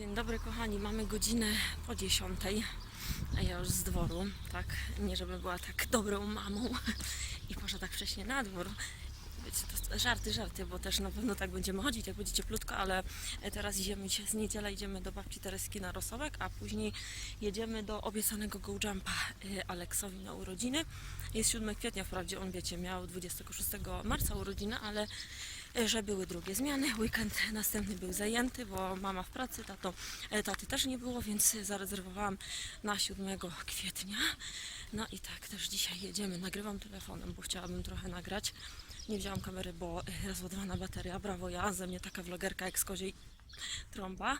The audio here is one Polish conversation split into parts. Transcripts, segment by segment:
Dzień dobry kochani, mamy godzinę po dziesiątej, a ja już z dworu, tak, nie żeby była tak dobrą mamą i poszła tak wcześnie na dwór. Wiecie, to żarty, żarty, bo też na pewno tak będziemy chodzić, jak będzie cieplutko, ale teraz idziemy z niedziela, idziemy do babci Tereski na Rosołek, a później jedziemy do obiecanego go jumpa y, Aleksowi na urodziny. Jest 7 kwietnia, wprawdzie on, wiecie, miał 26 marca urodziny, ale że były drugie zmiany. Weekend następny był zajęty, bo mama w pracy, tato, e, taty też nie było, więc zarezerwowałam na 7 kwietnia. No i tak też dzisiaj jedziemy. Nagrywam telefonem, bo chciałabym trochę nagrać. Nie wzięłam kamery, bo e, rozładowana bateria. Brawo ja, ze mnie taka vlogerka jak z koziej trąba.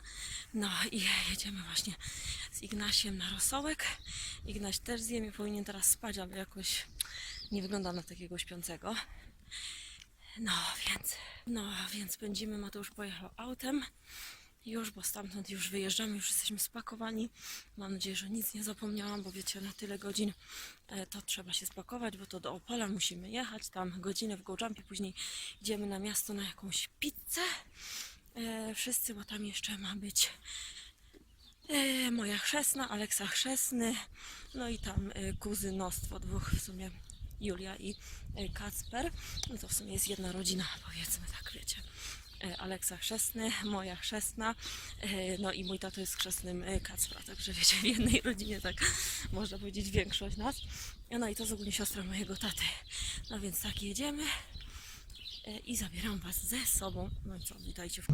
No i jedziemy właśnie z Ignasiem na rosołek. Ignaś też zje i powinien teraz spać, ale jakoś nie wygląda na takiego śpiącego. No więc, no więc pędzimy, Mateusz pojechał autem już, bo stamtąd już wyjeżdżamy, już jesteśmy spakowani. Mam nadzieję, że nic nie zapomniałam, bo wiecie, na tyle godzin e, to trzeba się spakować, bo to do Opola musimy jechać, tam godzinę w GoJumpie, później idziemy na miasto na jakąś pizzę. E, wszyscy, bo tam jeszcze ma być e, moja chrzestna, Aleksa chrzestny, no i tam kuzynostwo dwóch w sumie Julia i e, Kacper. No to w sumie jest jedna rodzina, powiedzmy tak, wiecie. E, Aleksa chrzestny, moja chrzestna, e, no i mój tato jest chrzestnym Kacpra, także wiecie, w jednej rodzinie tak można powiedzieć większość nas. No i to jest ogólnie siostra mojego taty. No więc tak jedziemy i zabieram Was ze sobą. No i co, witajcie w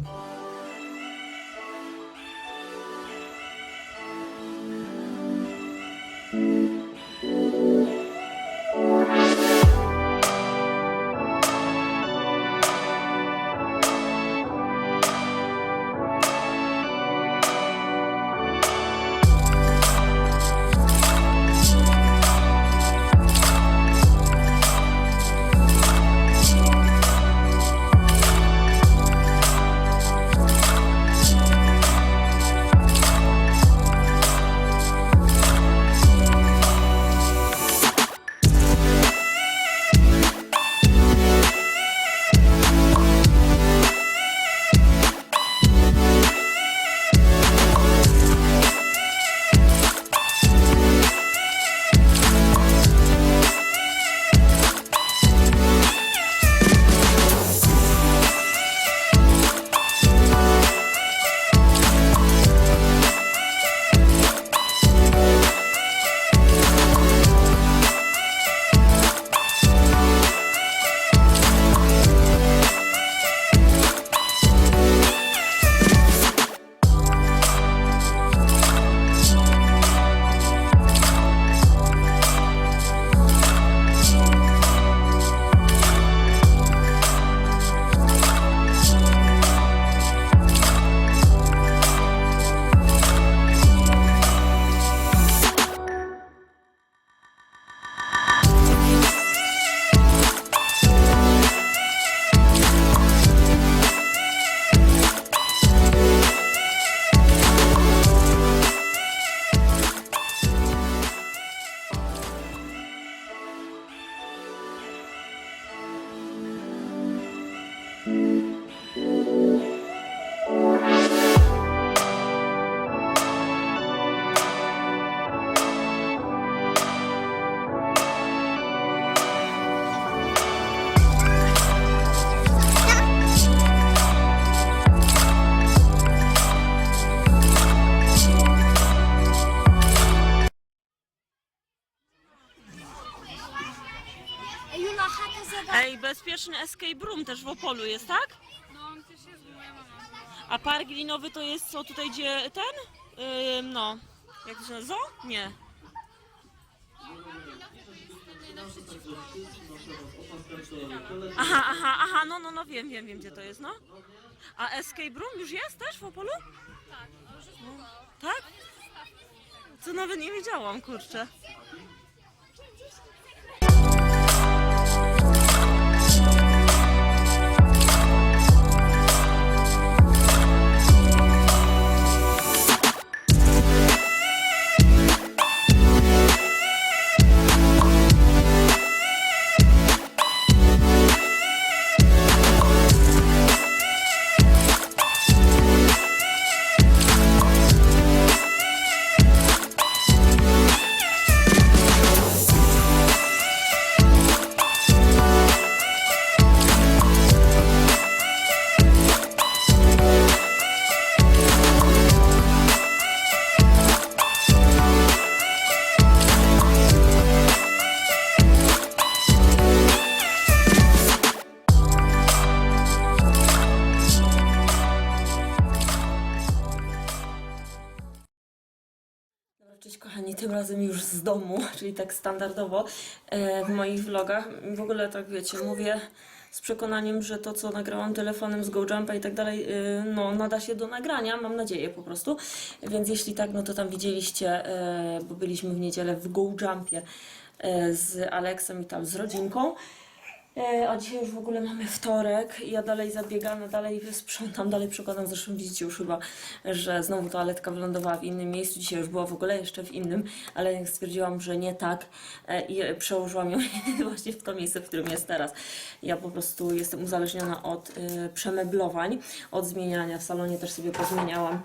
escape room też w Opolu jest, tak? No on też jest, moja mama. A park linowy to jest co tutaj, gdzie ten? Ym, no, jak to się nazywa? Nie. Aha, aha, aha, no, no, no, wiem, wiem, wiem, gdzie to jest, no. A escape room już jest też w Opolu? Tak, już jest spoko. Tak? Co nawet nie wiedziałam, kurczę. Tym razem już z domu, czyli tak standardowo e, w moich vlogach. W ogóle tak wiecie, mówię z przekonaniem, że to co nagrałam telefonem z GoJumpa i tak dalej, e, no nada się do nagrania, mam nadzieję po prostu. Więc jeśli tak, no to tam widzieliście, e, bo byliśmy w niedzielę w GoJumpie z Aleksem i tam z rodzinką. E, A dzisiaj już w ogóle mamy wtorek i ja dalej zabiegam, dalej sprzątam, dalej przekładam. Zresztą widzicie już chyba, że znowu toaletka wylądowała w innym miejscu. Dzisiaj już była w ogóle jeszcze w innym, ale stwierdziłam, że nie tak e, i przełożyłam ją właśnie w to miejsce, w którym jest teraz. Ja po prostu jestem uzależniona od e, przemeblowań, od zmieniania. W salonie też sobie pozmieniałam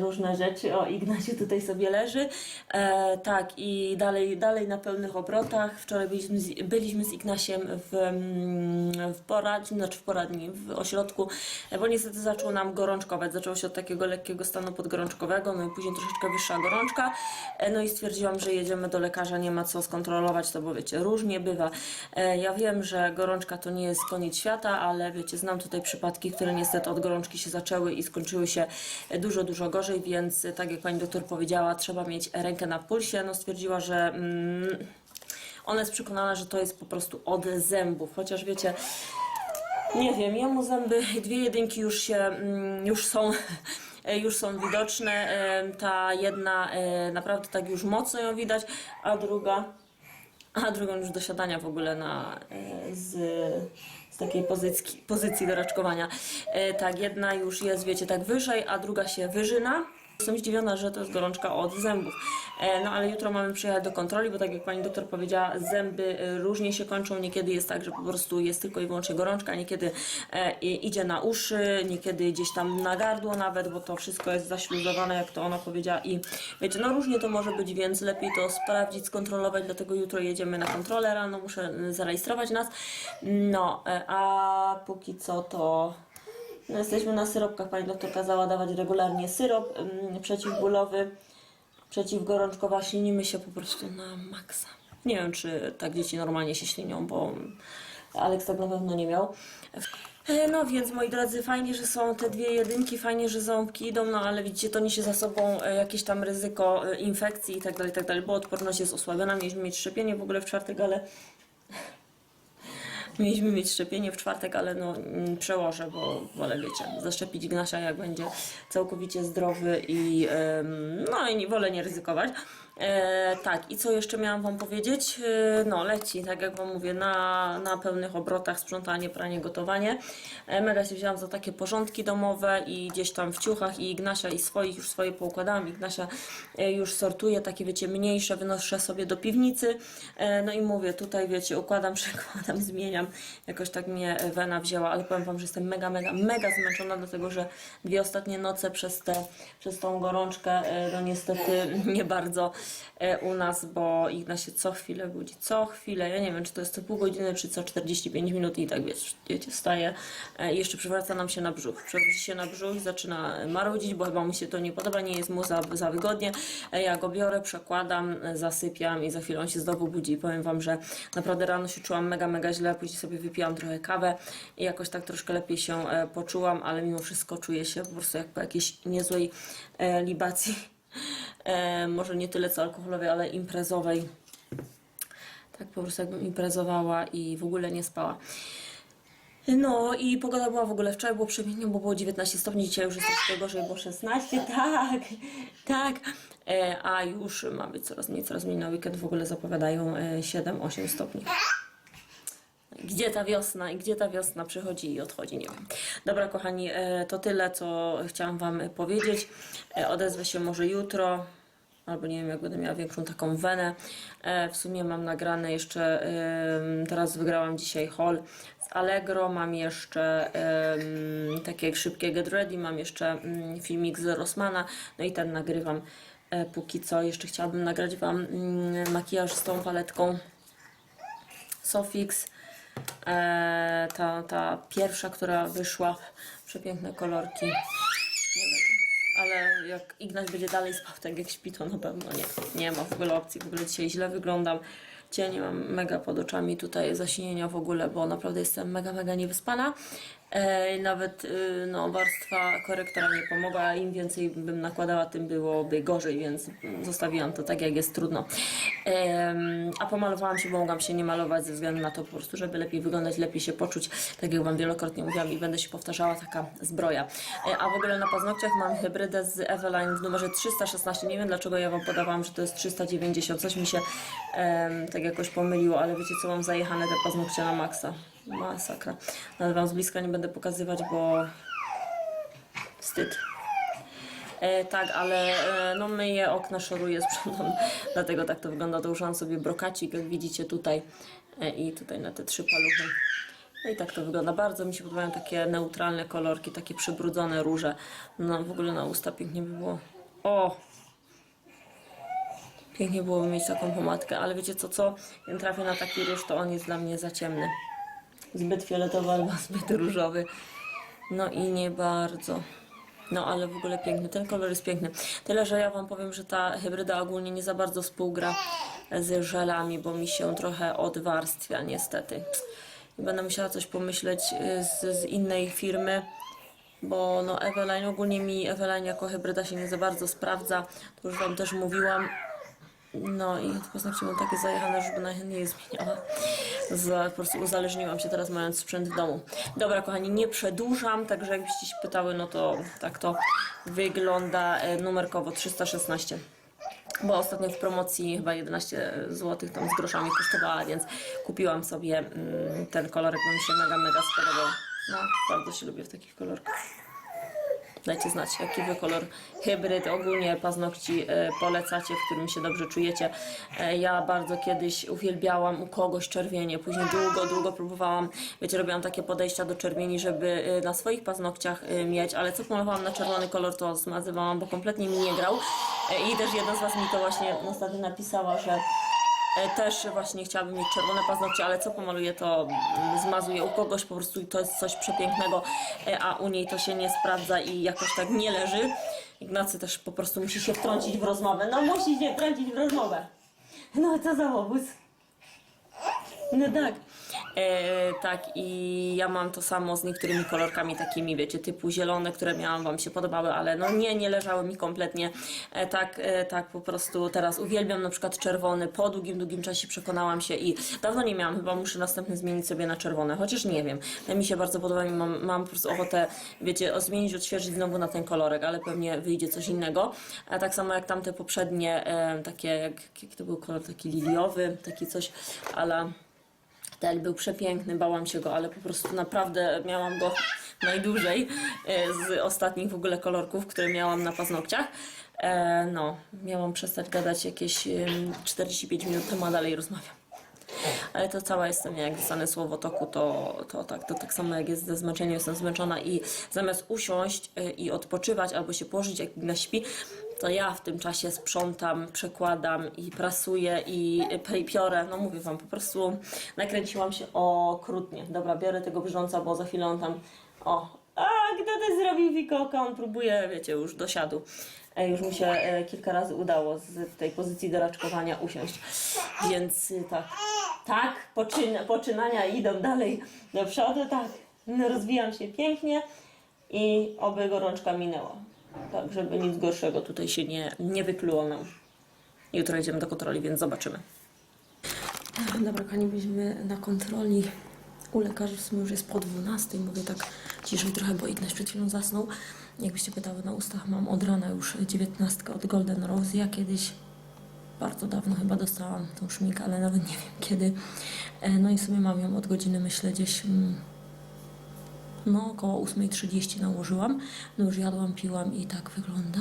różne rzeczy. O, Ignaciu tutaj sobie leży. E, tak, i dalej, dalej na pełnych obrotach. Wczoraj byliśmy z, byliśmy z Ignasiem w, mm, w poradni, znaczy w poradni, w ośrodku, e, bo niestety zaczął nam gorączkować. Zaczęło się od takiego lekkiego stanu podgorączkowego, no i później troszeczkę wyższa gorączka. E, no i stwierdziłam, że jedziemy do lekarza, nie ma co skontrolować to, bo wiecie, różnie bywa. E, ja wiem, że gorączka to nie jest koniec świata, ale wiecie, znam tutaj przypadki, które niestety od gorączki się zaczęły i skończyły się e, dużo, dużo gorzej, więc e, tak jak pani doktor powiedziała, trzeba mieć rękę na pulsie. No stwierdziła, że mm, ona jest przekonana, że to jest po prostu od zębów, chociaż wiecie, nie wiem, jemu zęby, dwie jedynki już się, mm, już są, już są widoczne. Ta jedna e, naprawdę tak już mocno ją widać, a druga, a drugą już do siadania w ogóle na, e, z, z takiej pozycji, pozycji do raczkowania. E, Tak, jedna już jest, wiecie, tak wyżej, a druga się wyżyna. Jestem zdziwiona, że to jest gorączka od zębów. E, No ale jutro mamy przyjechać do kontroli, bo tak jak pani doktor powiedziała, zęby e, różnie się kończą. Niekiedy jest tak, że po prostu jest tylko i wyłącznie gorączka, niekiedy e, idzie na uszy, niekiedy gdzieś tam na gardło nawet, bo to wszystko jest zaśluzowane, jak to ona powiedziała. I wiecie, no różnie to może być, więc lepiej to sprawdzić, skontrolować, dlatego jutro jedziemy na kontrolę rano, muszę zarejestrować nas. No, a póki co to no, jesteśmy na syropkach. Pani doktor kazała dawać regularnie syrop ym, przeciwbólowy, przeciwgorączkowa. Ślinimy się po prostu na maksa. Nie wiem, czy tak dzieci normalnie się ślinią, bo Aleks tak na pewno nie miał. E, No więc moi drodzy, fajnie, że są te dwie jedynki, fajnie, że ząbki idą, no ale widzicie, to niesie za sobą e, jakieś tam ryzyko e, infekcji i tak dalej, tak dalej, bo odporność jest osłabiona. Mieliśmy mieć szczepienie w ogóle w czwartek, ale Mieliśmy mieć szczepienie w czwartek, ale no mm, przełożę, bo wolę, wiecie, zaszczepić Ignasia jak będzie całkowicie zdrowy i no i wolę nie ryzykować. E, tak, i co jeszcze miałam Wam powiedzieć? E, no, leci, tak jak Wam mówię, na, na pełnych obrotach sprzątanie, pranie, gotowanie. E, mega się wzięłam za takie porządki domowe i gdzieś tam w ciuchach i Ignasia i swoich już swoje poukładałam. Ignasia e, już sortuje, takie wiecie, mniejsze wynoszę sobie do piwnicy. E, no i mówię, tutaj wiecie, układam, przekładam, zmieniam. Jakoś tak mnie wena wzięła, ale powiem Wam, że jestem mega, mega, mega zmęczona, dlatego że dwie ostatnie noce przez, te, przez tą gorączkę, e, no niestety nie bardzo e, u nas, bo Igna się co chwilę budzi, co chwilę, ja nie wiem, czy to jest co pół godziny, czy co 45 minut i tak wiecie, wiecie wstaje e, i jeszcze przewraca nam się na brzuch. Przewróci się na brzuch, zaczyna marudzić, bo chyba mu się to nie podoba, nie jest mu za, za wygodnie. E, Ja go biorę, przekładam, e, zasypiam i za chwilę on się znowu budzi. I powiem Wam, że naprawdę rano się czułam mega, mega źle, później sobie wypiłam trochę kawę i jakoś tak troszkę lepiej się e, poczułam, ale mimo wszystko czuję się po prostu jak po jakiejś niezłej e, libacji. E, może nie tyle co alkoholowej, ale imprezowej. Tak po prostu jakbym imprezowała i w ogóle nie spała. No i pogoda była w ogóle wczoraj, było przemiennie, bo było 19 stopni, dzisiaj już jest troszkę gorzej, bo 16, tak, tak. E, a już ma być coraz mniej, coraz mniej na weekend w ogóle zapowiadają e, 7-8 stopni. Gdzie ta wiosna i gdzie ta wiosna przychodzi i odchodzi, nie wiem. Dobra, kochani, e, to tyle, co chciałam Wam powiedzieć. E, Odezwę się może jutro, albo nie wiem, jak będę miała większą taką wenę. E, W sumie mam nagrane jeszcze, teraz wygrałam dzisiaj haul z Allegro, mam jeszcze takie szybkie get ready, mam jeszcze mm, filmik z Rossmana, no i ten nagrywam póki co. Jeszcze chciałabym nagrać Wam mm, makijaż z tą paletką Sofix. E, ta, ta pierwsza, która wyszła, przepiękne kolorki. Nie ale jak Ignaś będzie dalej spał tak jak śpi, to na pewno nie. Nie ma w ogóle opcji, w ogóle dzisiaj źle wyglądam. Cienie mam mega pod oczami, tutaj zaśnienia w ogóle, bo naprawdę jestem mega, mega niewyspana. Nawet y, no, warstwa korektora nie pomogła, im więcej bym nakładała, tym byłoby gorzej, więc zostawiłam to tak, jak jest trudno. A pomalowałam się, bo mogłam się nie malować ze względu na to po prostu, żeby lepiej wyglądać, lepiej się poczuć, tak jak Wam wielokrotnie mówiłam i będę się powtarzała, taka zbroja. E, a w ogóle na paznokciach mam hybrydę z Eveline w numerze 316, nie wiem dlaczego ja Wam podawałam, że to jest 390, coś mi się tak jakoś pomyliło, ale wiecie co, mam zajechane te paznokcie na maksa. Masakra. Nawet Wam z bliska nie będę pokazywać, bo wstyd. E, tak, ale e, no myję okna, szoruję, sprzątam, dlatego tak to wygląda. Dołożyłam sobie brokacik, jak widzicie tutaj e, i tutaj na te trzy paluchy. No i tak to wygląda. Bardzo mi się podobają takie neutralne kolorki, takie przybrudzone róże. No w ogóle na usta pięknie by było. O! Pięknie byłoby mieć taką pomadkę, ale wiecie co, co? Jak trafię na taki róż, to on jest dla mnie za ciemny. Zbyt fioletowy albo zbyt różowy. No i nie bardzo. No ale w ogóle piękny, ten kolor jest piękny. Tyle, że ja Wam powiem, że ta hybryda ogólnie nie za bardzo współgra z żelami, bo mi się trochę odwarstwia niestety. I będę musiała coś pomyśleć y, z, z innej firmy, bo no Eveline, ogólnie mi Eveline jako hybryda się nie za bardzo sprawdza. To już Wam też mówiłam. No i mam takie zajechane, żeby najchętniej zmieniała. Z, po prostu uzależniłam się teraz mając sprzęt w domu. Dobra kochani, nie przedłużam, także jakbyście się pytały, no to tak to wygląda e, numerkowo 316. Bo ostatnio w promocji chyba 11 zł tam z groszami kosztowała, więc kupiłam sobie mm, ten kolorek, bo mi się mega, mega spodobał. No, bardzo się lubię w takich kolorkach. Dajcie znać, jaki wy kolor hybryd, ogólnie paznokci e, polecacie, w którym się dobrze czujecie. E, ja bardzo kiedyś uwielbiałam u kogoś czerwienie, później długo, długo próbowałam, wiecie, robiłam takie podejścia do czerwieni, żeby e, na swoich paznokciach mieć, ale co pomalowałam na czerwony kolor, to zmazywałam, bo kompletnie mi nie grał. I też jedna z was mi to właśnie ostatnio napisała, że Też właśnie chciałabym mieć czerwone paznokcie, ale co pomaluję, to zmazuję u kogoś po prostu i to jest coś przepięknego, e, a u niej to się nie sprawdza i jakoś tak nie leży. Ignacy też po prostu musi się wtrącić w rozmowę. No musi się wtrącić w rozmowę. No co za łobuz. No tak. E, tak, i ja mam to samo z niektórymi kolorkami takimi, wiecie, typu zielone, które miałam, Wam się podobały, ale no nie, nie leżały mi kompletnie. E, tak, e, tak po prostu teraz uwielbiam na przykład czerwony. Po długim, długim czasie przekonałam się i dawno nie miałam, chyba muszę następny zmienić sobie na czerwone, chociaż nie wiem. Mi się bardzo podoba i mam, mam po prostu ochotę, wiecie, zmienić, odświeżyć znowu na ten kolorek, ale pewnie wyjdzie coś innego. A tak samo jak tamte poprzednie, e, takie, jak, jaki to był kolor, taki liliowy, taki coś, ale ten był przepiękny, bałam się go, ale po prostu naprawdę miałam go najdłużej e, z ostatnich w ogóle kolorków, które miałam na paznokciach. E, no, miałam przestać gadać jakieś em, 45 minut temu, a dalej rozmawiam. Ale to cała jestem, jak dostanę słowo toku, to, to, tak, to tak samo jak jest ze zmęczeniem, jestem zmęczona i zamiast usiąść y, i odpoczywać albo się położyć jak na śpi, to ja w tym czasie sprzątam, przekładam i prasuję i piorę. No mówię wam, po prostu nakręciłam się okrutnie. Dobra, biorę tego brzdąca, bo za chwilę on tam... O, a to zrobił wikoka? On próbuje, wiecie, już dosiadu. E, Już mi się e, kilka razy udało z tej pozycji do raczkowania usiąść. Więc y, tak, tak, poczyn, poczynania idą dalej do przodu, tak. Rozwijam się pięknie i oby gorączka minęła. Tak, żeby nic gorszego tutaj się nie, nie wykluło nam. Jutro idziemy do kontroli, więc zobaczymy. Dobra, kochani, byliśmy na kontroli u lekarzy, w sumie już jest po 12, mówię tak ciszej trochę, bo Ignaś przed chwilą zasnął. Jakbyście pytały, na ustach mam od rana już 19 od Golden Rose. Ja kiedyś, bardzo dawno chyba dostałam tą szminkę, ale nawet nie wiem kiedy. E, No i sobie mam ją od godziny, myślę, gdzieś mm, no około 8.30 nałożyłam. No już jadłam, piłam i tak wygląda.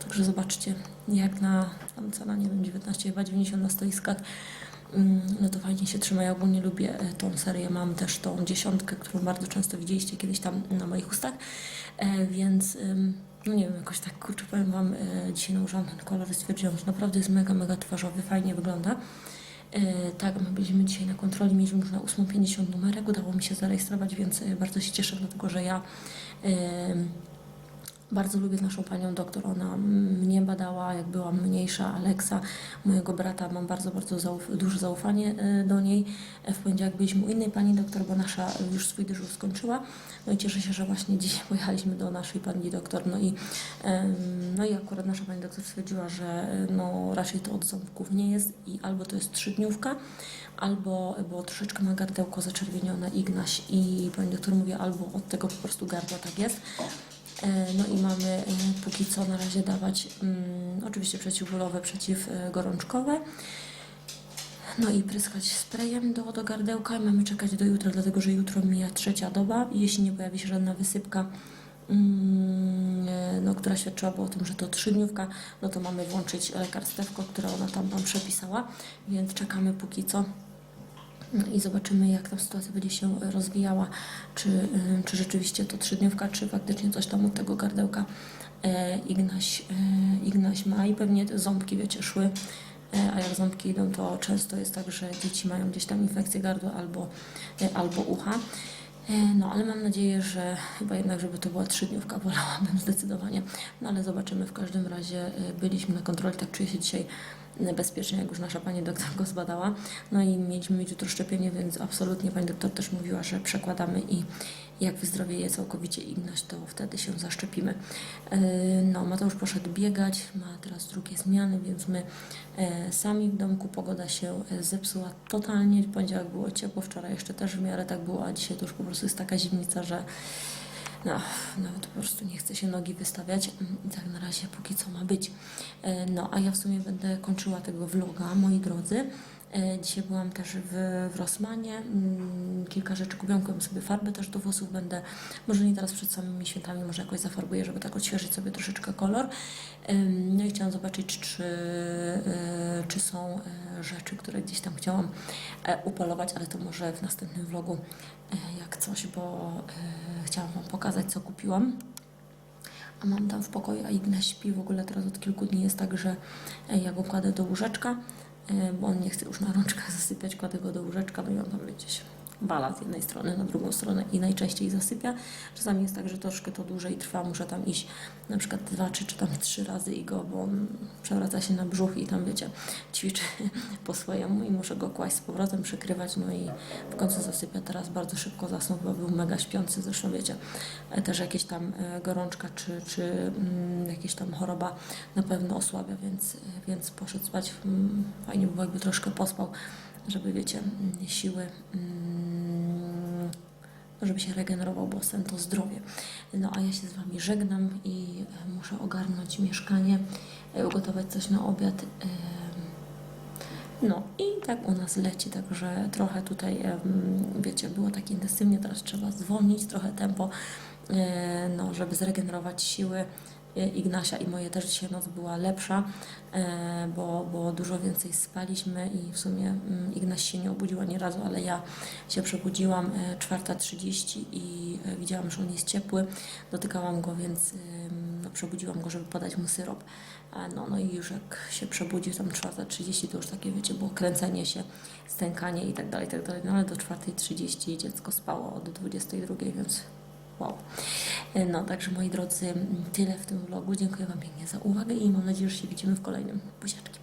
Także zobaczcie, jak na tam cena, nie wiem, 19, chyba 90 na stoiskach, mm, no to fajnie się trzyma. Ja ogólnie lubię e, tą serię, mam też tą dziesiątkę, którą bardzo często widzieliście kiedyś tam na moich ustach, e, więc no nie wiem, jakoś tak kurczę, powiem Wam, e, dzisiaj nałożyłam ten kolor i stwierdziłam, że naprawdę jest mega, mega twarzowy, fajnie wygląda. E, tak, my byliśmy dzisiaj na kontroli, mieliśmy już na 8.50 numerek, udało mi się zarejestrować, więc e, bardzo się cieszę, dlatego że ja em, Bardzo lubię naszą panią doktor. Ona mnie badała, jak byłam mniejsza, Aleksa, mojego brata. Mam bardzo, bardzo zauf- duże zaufanie e, do niej. E, W poniedziałek byliśmy u innej pani doktor, bo nasza już swój dyżur skończyła. No i cieszę się, że właśnie dzisiaj pojechaliśmy do naszej pani doktor. No i, no i akurat nasza pani doktor stwierdziła, że e, no, raczej to od ząbków nie jest i albo to jest trzydniówka, albo bo troszeczkę ma gardełko zaczerwienione Ignaś i pani doktor mówi, albo od tego po prostu gardła tak jest. E, No i mamy e, póki co na razie dawać mm, oczywiście przeciwbólowe, przeciwgorączkowe. No i pryskać sprayem do, do gardełka i mamy czekać do jutra, dlatego że jutro mija trzecia doba i jeśli nie pojawi się żadna wysypka, mm, e, no, która świadczyłaby o tym, że to trzydniówka, no to mamy włączyć lekarstewko, które ona tam nam przepisała, więc czekamy póki co. I zobaczymy, jak ta sytuacja będzie się rozwijała, czy, y, czy rzeczywiście to trzydniówka, czy faktycznie coś tam od tego gardełka e, Ignaś, e, Ignaś ma i pewnie ząbki, wiecie, szły, a jak ząbki idą, to często jest tak, że dzieci mają gdzieś tam infekcję gardła albo, albo ucha. No, ale mam nadzieję, że chyba jednak, żeby to była trzydniówka, wolałabym zdecydowanie. No, ale zobaczymy. W każdym razie byliśmy na kontroli, tak czuję się dzisiaj bezpiecznie, jak już nasza pani doktor go zbadała. No i mieliśmy mieć jutro szczepienie, więc absolutnie pani doktor też mówiła, że przekładamy i jak wyzdrowieje całkowicie Ignaś, to wtedy się zaszczepimy. E, No, Mateusz poszedł biegać, ma teraz drugie zmiany, więc my e, sami w domku. Pogoda się e, zepsuła totalnie. W poniedziałek było ciepło, wczoraj jeszcze też w miarę tak było, a dzisiaj to już po prostu jest taka zimnica, że no, nawet po prostu nie chce się nogi wystawiać. Mm, I tak na razie póki co ma być. E, No, a ja w sumie będę kończyła tego vloga, moi drodzy. E, Dzisiaj byłam też w, w Rossmanie. Mm, Kilka rzeczy kupiłam, kupiłam sobie farby też do włosów. Będę, może nie teraz przed samymi świętami, może jakoś zafarbuję, żeby tak odświeżyć sobie troszeczkę kolor. No i chciałam zobaczyć, czy, e, czy są e, rzeczy, które gdzieś tam chciałam upolować, ale to może w następnym vlogu jak coś, bo chciałam Wam pokazać, co kupiłam. A mam tam w pokoju, a Ignaś śpi w ogóle teraz od kilku dni. Jest tak, że ja go kładę do łóżeczka, bo on nie chce już na rączkach zasypiać, kładę go do łóżeczka, i on tam gdzieś bala z jednej strony na drugą stronę i najczęściej zasypia. Czasami jest tak, że troszkę to dłużej trwa, muszę tam iść na przykład dwa, czy, czy tam trzy razy i go, bo on przewraca się na brzuch i tam wiecie, ćwiczy po swojemu i muszę go kłaść z powrotem, przykrywać, no i w końcu zasypia. Teraz bardzo szybko zasnął, bo był mega śpiący, zresztą wiecie, też jakieś tam e, gorączka, czy, czy mm, jakieś tam choroba na pewno osłabia, więc, więc poszedł spać. Mm, Fajnie by było, jakby troszkę pospał, żeby wiecie, mm, siły mm, żeby się regenerował, bo sen to zdrowie. No a ja się z Wami żegnam i e, muszę ogarnąć mieszkanie, e, ugotować coś na obiad. No i tak u nas leci, także trochę tutaj, wiecie, było tak intensywnie, teraz trzeba zwolnić trochę tempo, e, no, żeby zregenerować siły. E, Ignasia i moje też dzisiaj noc była lepsza, e, bo, bo dużo więcej spaliśmy i w sumie mm, Ignaś się nie obudził ani razu, ale ja się przebudziłam e, 4.30 i e, widziałam, że on jest ciepły, dotykałam go, więc no, przebudziłam go, żeby podać mu syrop. No, no i już jak się przebudził tam 4.30, to już takie, wiecie, było kręcenie się, stękanie i tak dalej, i tak dalej. No ale do 4.30 dziecko spało od 22.00, więc wow. No, także moi drodzy, tyle w tym vlogu. Dziękuję Wam pięknie za uwagę i mam nadzieję, że się widzimy w kolejnym. Buziaczki.